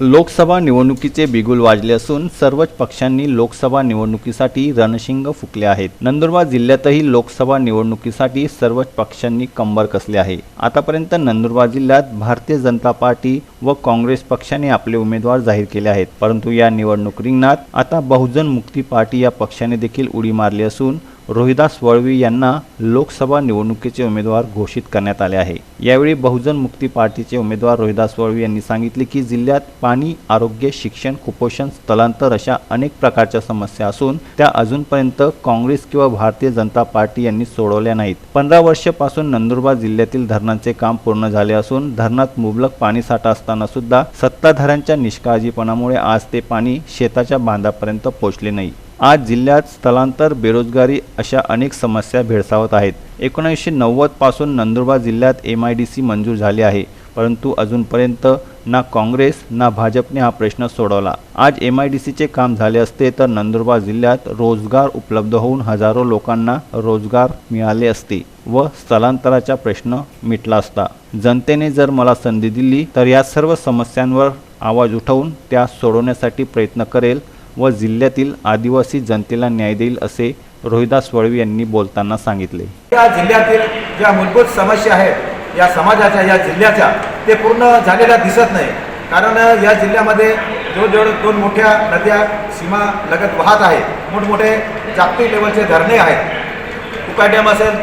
लोकसभा निवडणुकीचे बिगुल वाजले असून सर्वच पक्षांनी लोकसभा निवडणुकीसाठी रणशिंग फुकले आहेत. नंदुरबार जिल्ह्यातही लोकसभा निवडणुकीसाठी सर्वच पक्षांनी कंबर कसले आहे. आतापर्यंत नंदुरबार जिल्ह्यात भारतीय जनता पार्टी व काँग्रेस पक्षाने आपले उमेदवार जाहीर केले आहेत. परंतु या निवडणूक रिंगणात आता बहुजन मुक्ती पार्टी या पक्षाने देखील उडी मारली असून रोहिदास वळवी यांना लोकसभा निवडणुकीचे उमेदवार घोषित करण्यात आले आहे. यावेळी बहुजन मुक्ती पार्टीचे उमेदवार रोहिदास वळवी यांनी सांगितले की जिल्ह्यात पाणी आरोग्य शिक्षण कुपोषण स्थलांतर अशा अनेक प्रकारच्या समस्या असून त्या अजूनपर्यंत काँग्रेस किंवा भारतीय जनता पार्टी यांनी सोडवल्या नाहीत. पंधरा वर्षापासून नंदुरबार जिल्ह्यातील धरणांचे काम पूर्ण झाले असून धरणात मुबलक पाणीसाठा असताना सुद्धा सत्ताधाऱ्यांच्या निष्काळजीपणामुळे आज ते पाणी शेताच्या बांधापर्यंत पोहोचले नाही. आज जिल्ह्यात स्थलांतर बेरोजगारी अशा अनेक समस्या भेडसावत आहेत. एकोणीसशे नव्वदपासून नंदुरबार जिल्ह्यात एम आय डी सी मंजूर झाली आहे. परंतु अजूनपर्यंत ना काँग्रेस ना भाजपने हा प्रश्न सोडवला. आज एम आय डी सीचे काम झाले असते तर नंदुरबार जिल्ह्यात रोजगार उपलब्ध होऊन हजारो लोकांना रोजगार मिळाले असते व स्थलांतराचा प्रश्न मिटला असता. जनतेने जर मला संधी दिली तर या सर्व समस्यांवर आवाज उठवून त्या सोडवण्यासाठी प्रयत्न करेल व जिल्ह्यातील आदिवासी जनतेला न्याय देईल असे रोहिदास वळवी यांनी बोलताना सांगितले. या जिल्ह्यातील ज्या मूलभूत समस्या आहेत या समाजाच्या या जिल्ह्याच्या ते पूर्ण झालेल्या दिसत नाही. कारण या जिल्ह्यामध्ये जवळजवळ दोन मोठ्या नद्या सीमा लगत वाहत आहेत. मोठमोठे जागतिक लेवलचे धरणे आहेत. उका डॅम असेल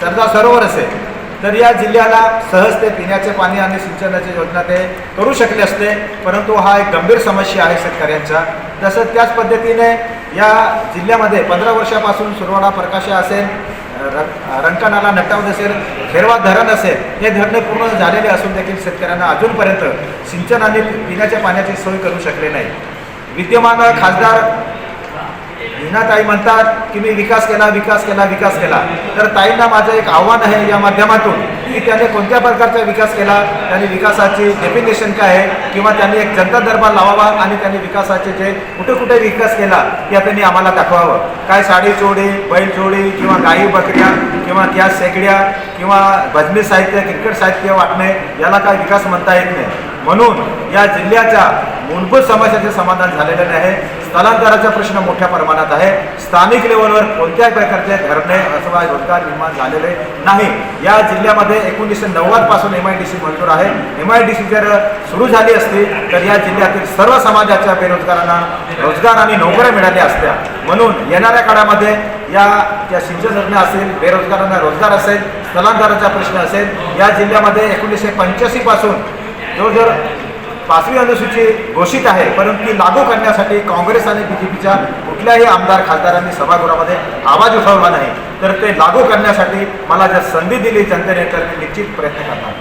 सरदार सरोवर असेल तर या जिल्ह्याला सहज ते पिण्याचे पाणी आणि सिंचनाची योजना ते करू शकले असते. परंतु हा एक गंभीर समस्या आहे शेतकऱ्यांच्या. तसंच त्याच पद्धतीने या जिल्ह्यामध्ये पंधरा वर्षापासून सुरवाडा प्रकाशा असेल र- रंकानाला नटावत असेल खेरवा धरण असेल हे धरणे पूर्ण झालेले असून देखील शेतकऱ्यांना अजूनपर्यंत सिंचन आणि पिण्याच्या पाण्याची सोय करू शकले नाही. विद्यमान खासदार ताई म्हणतात की मी विकास केला विकास केला विकास केला. तर ताईंना माझं एक आव्हान आहे या माध्यमातून. की त्याने कोणत्या प्रकारचा विकास केला त्यांनी विकासाची डेफिनेशन काय आहे किंवा त्यांनी एक जनता दरबार लावावा आणि त्यांनी विकासाचे जे कुठे कुठे विकास केला या त्यांनी आम्हाला दाखवावं. काय साडी चोडी बैल चोडी किंवा गाई बकऱ्या किंवा त्या शेगड्या किंवा भजनी साहित्य क्रिकेट साहित्य वाटणे याला काय विकास म्हणता येत नाही. म्हणून या जिल्ह्याच्या मूलभूत समस्याचे समाधान झालेले नाही. स्थलांतराचा प्रश्न मोठ्या प्रमाणात आहे. स्थानिक लेवलवर कोणत्याही प्रकारचे धरणे अथवा रोजगार निर्माण झालेले नाही. या जिल्ह्यामध्ये एकोणीसशे नव्वदपासून एम आय डी सी मंजूर आहे. एम आय डी सी जर सुरू झाली असती तर या जिल्ह्यातील सर्व समाजाच्या बेरोजगारांना रोजगार आणि नोकऱ्या मिळाल्या असत्या. म्हणून येणाऱ्या काळामध्ये या ज्या सिंचन योजना असेल बेरोजगारांना रोजगार असेल स्थलांतराचा प्रश्न असेल या जिल्ह्यामध्ये एकोणीसशे पंच्याऐंशी पासून जवळजवळ पाचवी अनुसूची घोषित आहे परंतु ती लागू करण्यासाठी काँग्रेस आणि बी जे पीच्या कुठल्याही आमदार खासदारांनी सभागृहामध्ये आवाज उठवला नाही. तर ते लागू करण्यासाठी मला ज्या संधी दिली जनतेने तर मी निश्चित प्रयत्न करणार.